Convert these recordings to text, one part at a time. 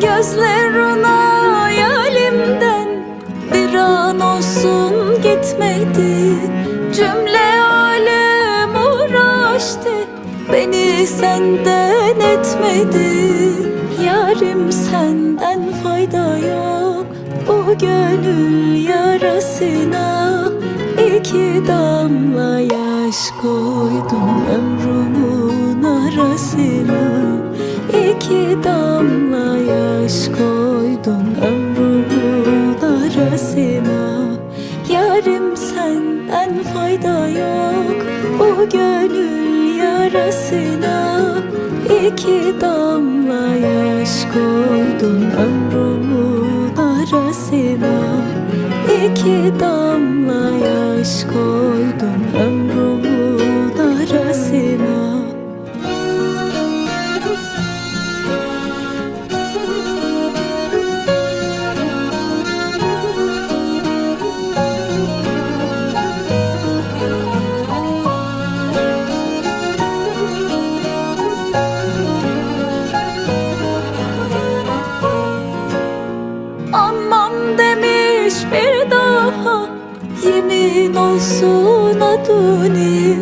Gözlerin hayalimden bir an olsun gitmedi. Cümle alem uğraştı beni senden etmedi. Yarim senden fayda yok bu gönül yarasına iki damla yaş koydum ömrümün Yarim senden fayda yok. Bu gönül yarasına İki damla yaş koydum ömrümün arasına. İki damla yaş koydum ömrümün bir daha Yemin olsun aduni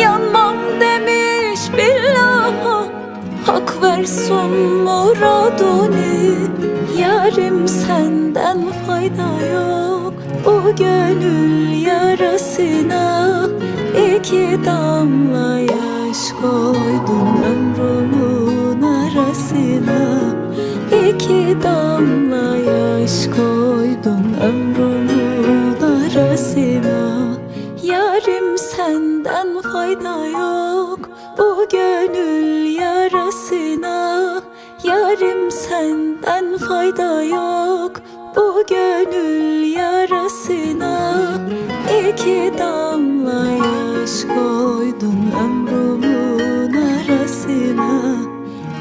Yanmam demiş billaha Hak versin muraduni Yarim senden fayda yok Bu gönül yarasına. İki damla yaş koydum ömrümün arasına. İki damla yaş koydum senden fayda yok. Bu gönül yarasına Yarim senden fayda yok. Bu gönül yarasına İki damla yaş koydun ömrümün arasına.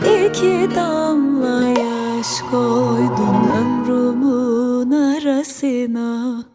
İki damla yaş koydun ömrümün arasına.